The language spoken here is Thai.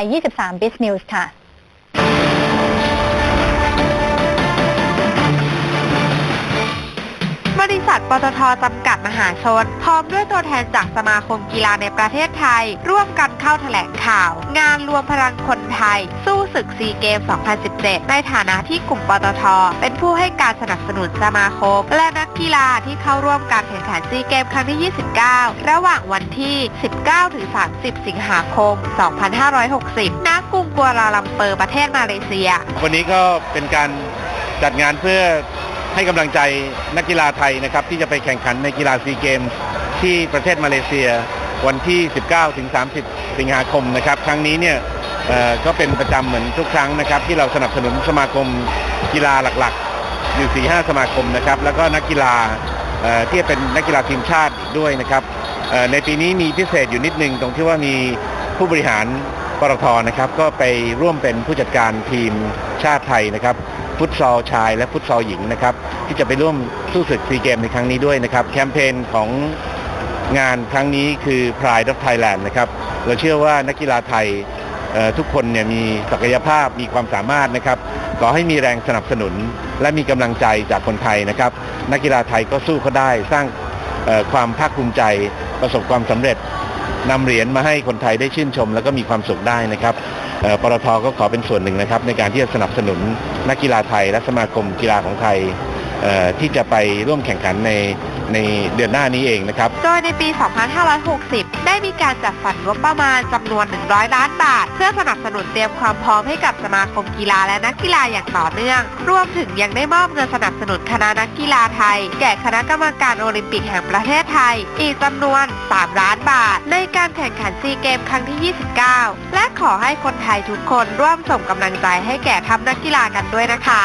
23 Business ค่ะ ษัทปตทจำกัดมหาชน พร้อมด้วยตัวแทนจากสมาคมกีฬาในประเทศไทย ร่วมกันเข้าแถลงข่าว งานรวมพลังคนไทย สู้ศึกซีเกม 2017 ในฐานะที่กลุ่มปตท เป็นผู้ให้การสนับสนุนสมาคม และนักกีฬาที่เข้าร่วมการแข่งขันซีเกมครั้งที่ 29 ระหว่างวันที่ 19-30 สิงหาคม 2560 ณ กรุงกัวลาลัมเปอร์ประเทศมาเลเซีย วันนี้ก็เป็นการจัดงานเพื่อ ให้กำลังใจนักกีฬาไทยนะครับที่จะไปแข่งขันในกีฬาซีเกมส์ที่ประเทศมาเลเซียวันที่ 19 ถึง 30 สิงหาคมนะครับ ครั้งนี้เนี่ยก็เป็นประจำเหมือนทุกครั้งนะครับ ที่เราสนับสนุนสมาคมกีฬาหลักๆ อยู่ 4-5 สมาคมนะครับ แล้วก็นักกีฬาที่เป็นนักกีฬาทีมชาติด้วยนะครับในปีนี้มีพิเศษอยู่นิดนึงตรงที่ว่ามีผู้บริหารปตทนะครับ ก็ไปร่วมเป็นผู้จัดการทีมชาติไทยนะครับ ฟุตซอลชายและฟุตซอลหญิงนะครับที่จะไปร่วมสู้ศึกซีเกมในครั้งนี้ด้วยนะครับแคมเปญของงานครั้งนี้คือ Pride of Thailand นะครับเราเชื่อว่านักกีฬาไทยทุกคนเนี่ยมีศักยภาพมีความสามารถนะครับขอให้มีแรงสนับสนุน และมีกำลังใจจากคนไทยนะครับนักกีฬาไทยก็สู้เขาได้สร้างความภาคภูมิใจประสบความสำเร็จนำเหรียญมาให้คนไทยได้ชื่นชม แล้วก็มีความสุขได้นะครับปตทก็ขอเป็นส่วนหนึ่งนะครับในการที่จะสนับสนุน นักกีฬาไทย และสมาคมกีฬาของไทยที่จะไปร่วมแข่งขันในในเดือนหน้านี้เองนะครับ โดยในปี 2560 ได้มีการจัดสรรงบประมาณจำนวน 100 ล้านบาท เพื่อสนับสนุนเตรียมความพร้อมให้กับสมาคมกีฬาและนักกีฬาอย่างต่อเนื่อง รวมถึงยังได้มอบเงินสนับสนุนคณะนักกีฬาไทย แก่คณะกรรมการโอลิมปิกแห่งประเทศไทย อีกจำนวน 3 ล้านบาท ในการแข่งขันซีเกมครั้งที่ 29 และขอให้คนไทยทุกคนร่วมส่งกำลังใจให้แก่ทัพนักกีฬากันด้วยนะคะ